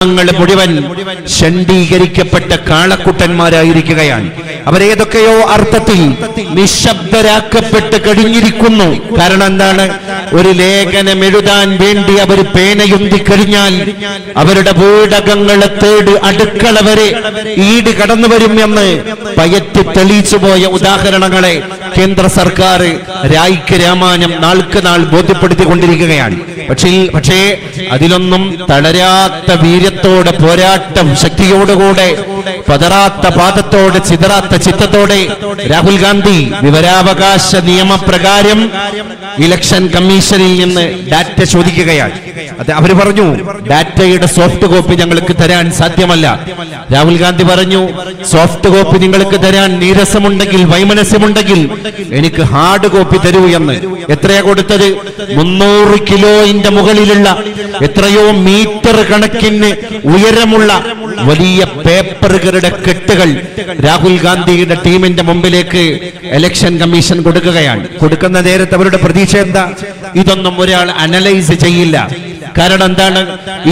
ങ്ങൾ മുഴുവൻ ഷണ്ഡീകരിക്കപ്പെട്ട കാളക്കുട്ടന്മാരായിരിക്കുകയാണ്. അവരേതൊക്കെയോ അർത്ഥത്തിൽ നിശബ്ദരാക്കപ്പെട്ട് കഴിഞ്ഞിരിക്കുന്നു. കാരണം എന്താണ്? ഒരു ലേഖനം എഴുതാൻ വേണ്ടി അവർ പേനയുന്തി കഴിഞ്ഞാൽ അവരുടെ വീടകങ്ങളെ തേട് അടുക്കള വരെ ഈട് കടന്നു വരും എന്ന് പയറ്റി തെളിയിച്ചു പോയ ഉദാഹരണങ്ങളെ കേന്ദ്ര സർക്കാർ രായിക്ക് രാമാനം നാൾക്ക് നാൾ ബോധ്യപ്പെടുത്തിക്കൊണ്ടിരിക്കുകയാണ്. പക്ഷേ പക്ഷേ അതിലൊന്നും തളരാത്ത വീര്യത്തോടെ പോരാട്ടം ശക്തിയോടുകൂടെ പതറാത്ത പാദത്തോടെ ചിതറാത്ത ചിത്തത്തോടെ രാഹുൽ ഗാന്ധി വിവരാവകാശ നിയമപ്രകാരം ഇലക്ഷൻ കമ്മീഷനിൽ നിന്ന് ഡാറ്റ ചോദിക്കുകയാണ് അത് അവർ പറഞ്ഞു ഡാറ്റയുടെ സോഫ്റ്റ് കോപ്പി ഞങ്ങൾക്ക് തരാൻ സാധ്യമല്ല. രാഹുൽ ഗാന്ധി പറഞ്ഞു സോഫ്റ്റ് കോപ്പി നിങ്ങൾക്ക് തരാൻ നീരസമുണ്ടെങ്കിൽ വൈമനസ്യമുണ്ടെങ്കിൽ എനിക്ക് ഹാർഡ് കോപ്പി തരൂ എന്ന്. എത്രയാ കൊടുത്തത്? മുന്നൂറ് കിലോയിന്റെ മുകളിലുള്ള എത്രയോ മീറ്റർ കണക്കിന് ഉയരമുള്ള വലിയ പേപ്പറുകളുടെ കെട്ടുകൾ രാഹുൽ ഗാന്ധിയുടെ ടീമിന്റെ മുമ്പിലേക്ക് ഇലക്ഷൻ കമ്മീഷൻ കൊടുക്കുകയാണ്. കൊടുക്കുന്ന നേരത്ത് അവരുടെ പ്രതീക്ഷ എന്താ? ഇതൊന്നും ഒരാൾ അനലൈസ് ചെയ്യില്ല. കാരണം എന്താണ്?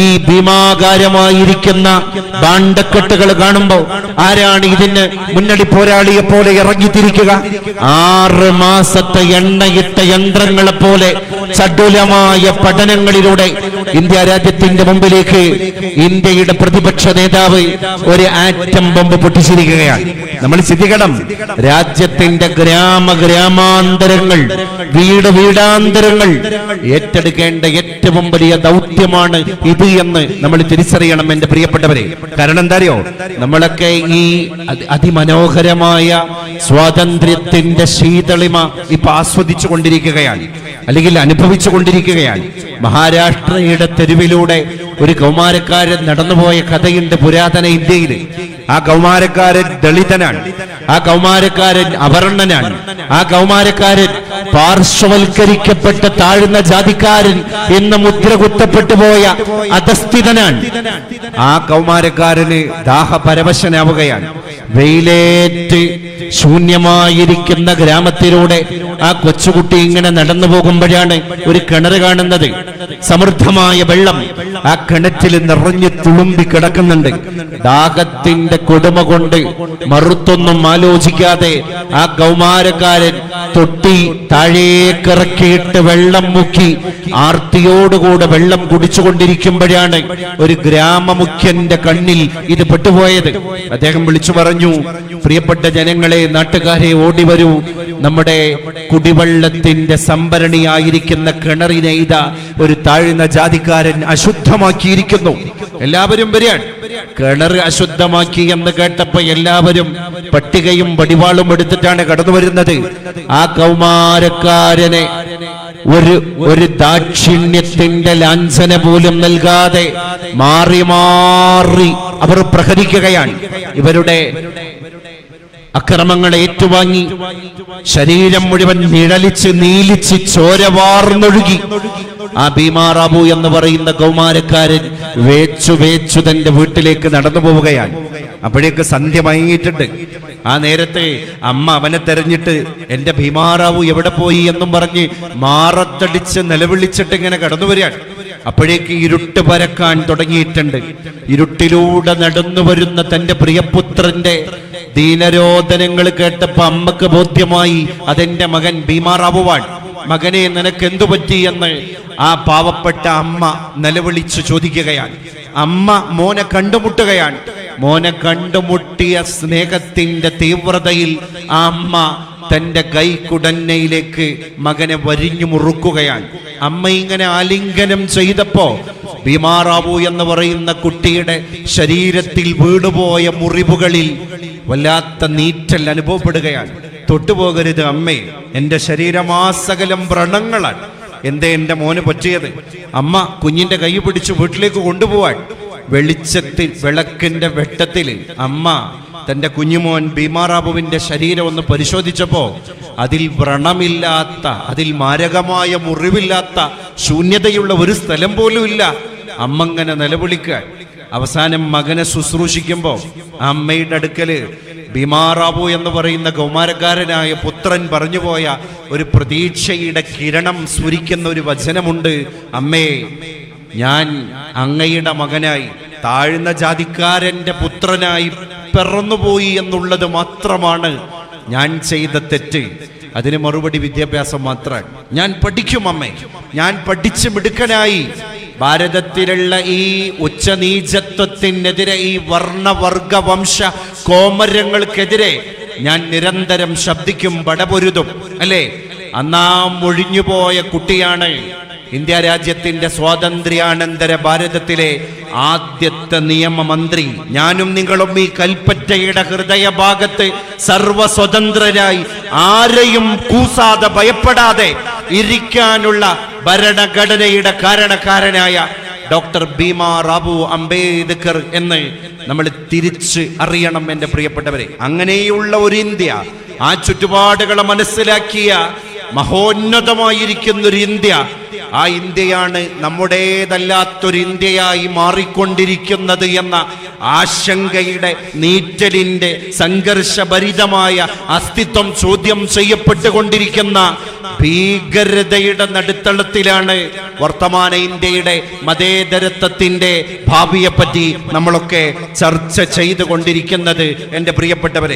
ഈ ഭീമാകാരമായിരിക്കുന്ന ബാണ്ടക്കെട്ടുകൾ കാണുമ്പോൾ ആരാണ് ഇതിന് മുന്നണി പോരാളിയെ പോലെ ഇറങ്ങിത്തിരിക്കുക? ആറ് മാസത്തെ എണ്ണയിട്ട യന്ത്രങ്ങളെ പോലെ ചടുലമായ പഠനങ്ങളിലൂടെ ഇന്ത്യ രാജ്യത്തിന്റെ മുമ്പിലേക്ക് ഇന്ത്യയുടെ പ്രതിപക്ഷ നേതാവ് ഒരു ആറ്റം ബോംബ് പൊട്ടിച്ചിരിക്കുകയാണ്. നമ്മൾ ചിന്തിക്കണം രാജ്യത്തിന്റെ ഗ്രാമ ഗ്രാമാന്തരങ്ങൾ വീട് വീടാന്തരങ്ങൾ ഏറ്റെടുക്കേണ്ട ഏറ്റവും വലിയ ദൗത്യമാണ് ഇത് എന്ന് നമ്മൾ തിരിച്ചറിയണം എന്റെ പ്രിയപ്പെട്ടവരെ. കാരണം എന്താ അറിയോ നമ്മളൊക്കെ ഈ അതിമനോഹരമായ സ്വാതന്ത്ര്യത്തിന്റെ ശീതളിമ ഇപ്പൊ ആസ്വദിച്ചു കൊണ്ടിരിക്കുകയാണ്. അല്ലെങ്കിൽ അനുഭവിച്ചു കൊണ്ടിരിക്കുകയാണ് മഹാരാഷ്ട്രയുടെ തെരുവിലൂടെ ഒരു കൗമാരക്കാരൻ നടന്നുപോയ കഥയുണ്ട് പുരാതന ഇന്ത്യയിൽ ആ കൗമാരക്കാരൻ ദളിതനാണ്. ആ കൗമാരക്കാരൻ അവർണനാണ് ആ കൗമാരക്കാരൻ പാർശ്വവൽക്കരിക്കപ്പെട്ട താഴ്ന്ന ജാതിക്കാരൻ എന്ന മുദ്ര കുത്തപ്പെട്ടു പോയ അധസ്ഥിതനാണ്. ആ കൗമാരക്കാരന് ദാഹപരവശനാവുകയാണ്. വെയിലേറ്റ് ശൂന്യമായിരിക്കുന്ന ഗ്രാമത്തിലൂടെ ആ കൊച്ചുകുട്ടി ഇങ്ങനെ നടന്നു പോകുമ്പോഴാണ് ഒരു കിണർ കാണുന്നത്. സമൃദ്ധമായ വെള്ളം. ആ കിണറ്റിൽ നിറഞ്ഞു തുളുമ്പി കിടക്കുന്നുണ്ട്. ദാഹത്തിന്റെ കൊടുമ കൊണ്ട് മറുത്തൊന്നും ആലോചിക്കാതെ ആ കൗമാരക്കാരൻ തൊട്ടി താഴേക്കിറക്കിയിട്ട് വെള്ളം മുക്കി ആർത്തിയോടുകൂടെ വെള്ളം കുടിച്ചുകൊണ്ടിരിക്കുമ്പോഴാണ് ഒരു ഗ്രാമമുഖ്യന്റെ കണ്ണിൽ ഇത് പെട്ടുപോയത്. അദ്ദേഹം വിളിച്ചു പറഞ്ഞു പ്രിയപ്പെട്ട ജനങ്ങളെ നാട്ടുകാരെ ഓടി വരൂ നമ്മുടെ കുടിവെള്ളത്തിന്റെ സംഭരണിയായിരിക്കുന്ന കിണറിനെ ഇതാ ഒരു താഴ്ന്ന ജാതിക്കാരൻ അശുദ്ധമാക്കിയിരിക്കുന്നു. എല്ലാവരും വരികയാണ്. കിണർ അശുദ്ധമാക്കി എന്ന് കേട്ടപ്പോ എല്ലാവരും പട്ടികയും വടിവാളും എടുത്തിട്ടാണ് കടന്നു വരുന്നത്. ആ കൗമാരക്കാരനെ ഒരു ഒരു ദാക്ഷിണ്യത്തിന്റെ ലാഞ്ചന പോലും നൽകാതെ മാറി മാറി അവർ പ്രഹരിക്കുകയാണ്. ഇവരുടെ അക്രമങ്ങൾ ഏറ്റുവാങ്ങി. ശരീരം മുഴുവൻ നിഴലിച്ച് നീലിച്ച് ചോരവാർന്നൊഴുകി ആ ഭീമാറാബു എന്ന് പറയുന്ന കൗമാരക്കാരൻ വേച്ചു വേച്ചു തന്റെ വീട്ടിലേക്ക് നടന്നു പോവുകയാണ്. അപ്പോഴേക്ക് സന്ധ്യ മയങ്ങിയിട്ടുണ്ട് ആ നേരത്തെ അമ്മ അവനെ തെരഞ്ഞിട്ട് എന്റെ ഭീമാറാവു എവിടെ പോയി? എന്നും പറഞ്ഞ് മാറത്തടിച്ച് നിലവിളിച്ചിട്ട് ഇങ്ങനെ കടന്നു വരികയാണ്. അപ്പോഴേക്ക് ഇരുട്ട് പരക്കാൻ തുടങ്ങിയിട്ടുണ്ട്. ഇരുട്ടിലൂടെ നടന്നു വരുന്ന തന്റെ പ്രിയപുത്രന്റെ ദീനരോധനങ്ങൾ കേട്ടപ്പോ അമ്മയ്ക്ക് ബോധ്യമായി അതെന്റെ മകൻ ഭീമാറാവുവാൻ. മകനെ നിനക്ക് എന്തു പറ്റി? എന്ന് ആ പാവപ്പെട്ട അമ്മ നിലവിളിച്ചു ചോദിക്കുകയാണ്. അമ്മ മോനെ കണ്ടുമുട്ടുകയാണ്. മോനെ കണ്ടുമുട്ടിയ സ്നേഹത്തിന്റെ തീവ്രതയിൽ ആ അമ്മ തന്റെ കൈക്കുടന്നയിലേക്ക് മകനെ വരിഞ്ഞു മുറുക്കുകയാണ്. അമ്മ ഇങ്ങനെ ആലിംഗനം ചെയ്തപ്പോ ബിമാറാവു എന്ന് പറയുന്ന കുട്ടിയുടെ ശരീരത്തിൽ വീണുപോയ മുറിവുകളിൽ വല്ലാത്ത നീറ്റൽ അനുഭവപ്പെടുകയാണ്. തൊട്ടുപോകരുത് അമ്മേ. എന്റെ ശരീരമാസകലം വ്രണങ്ങളാണ് എന്തേ എന്റെ മോന് പറ്റിയത്? അമ്മ കുഞ്ഞിന്റെ കൈ പിടിച്ച് വീട്ടിലേക്ക് കൊണ്ടുപോവാൻ. വെളിച്ചത്തിൽ വിളക്കിന്റെ വെട്ടത്തിൽ. അമ്മ തന്റെ കുഞ്ഞുമോൻ ഭീമാറാബുവിന്റെ ശരീരം ഒന്ന് പരിശോധിച്ചപ്പോൾ അതിൽ വ്രണമില്ലാത്ത അതിൽ മാരകമായ മുറിവില്ലാത്ത ശൂന്യതയുള്ള ഒരു സ്ഥലം പോലും ഇല്ല അമ്മങ്ങനെ നിലവിളിക്കുക അവസാനം മകനെ ശുശ്രൂഷിക്കുമ്പോ ആ അമ്മയുടെ അടുക്കൽ ബിമാറാവു എന്ന് പറയുന്ന കൗമാരക്കാരനായ പുത്രൻ പറഞ്ഞുപോയ ഒരു പ്രതീക്ഷയുടെ കിരണം സ്ഫുരിക്കുന്ന ഒരു വചനമുണ്ട്. അമ്മേ ഞാൻ അങ്ങയുടെ മകനായി താഴ്ന്ന ജാതിക്കാരന്റെ പുത്രനായി പിറന്നുപോയി എന്നുള്ളത് മാത്രമാണ് ഞാൻ ചെയ്ത തെറ്റ്. അതിന് മറുപടി വിദ്യാഭ്യാസം മാത്രം. ഞാൻ പഠിക്കും അമ്മേ. ഞാൻ പഠിച്ച് മിടുക്കനായി. ഭാരതത്തിലുള്ള ഈ ഉച്ചനീചത്വത്തിനെതിരെ ഈ വർണവർഗ വംശ കോമരങ്ങൾക്കെതിരെ ഞാൻ നിരന്തരം ശബ്ദിക്കും പടപൊരുതും അല്ലേ? അന്നാ ഒഴിഞ്ഞുപോയ കുട്ടിയാണ്. ഇന്ത്യ രാജ്യത്തിന്റെ സ്വാതന്ത്ര്യാനന്തര ഭാരതത്തിലെ ആദ്യത്തെ നിയമമന്ത്രി. ഞാനും നിങ്ങളും ഈ കൽപ്പറ്റയുടെ ഹൃദയഭാഗത്ത് സർവസ്വതന്ത്രരായി ആരെയും കൂസാതെ ഭയപ്പെടാതെ ഇരിക്കാനുള്ള ഭരണഘടനയുടെ കാരണക്കാരനായ ഡോക്ടർ ഭീമ റാബു അംബേദ്കർ എന്ന് നമ്മൾ തിരിച്ച് അറിയണം എന്റെ പ്രിയപ്പെട്ടവരെ. അങ്ങനെയുള്ള ഒരു ഇന്ത്യ ആ ചുറ്റുപാടുകളെ മനസ്സിലാക്കിയ മഹോന്നതമായിരിക്കുന്ന ഒരു ഇന്ത്യ ആ ഇന്ത്യയാണ് നമ്മുടേതല്ലാത്തൊരു ഇന്ത്യയായി മാറിക്കൊണ്ടിരിക്കുന്നത് എന്ന ആശങ്കയുടെ നീറ്റലിന്റെ സംഘർഷഭരിതമായ അസ്തിത്വം ചോദ്യം ചെയ്യപ്പെട്ടുകൊണ്ടിരിക്കുന്ന ഭീകരതയുടെ നടുത്തളത്തിലാണ് വർത്തമാന ഇന്ത്യയുടെ മതേതരത്വത്തിന്റെ ഭാവിയെപ്പറ്റി നമ്മളൊക്കെ ചർച്ച ചെയ്തുകൊണ്ടിരിക്കുന്നത് എന്റെ പ്രിയപ്പെട്ടവരെ.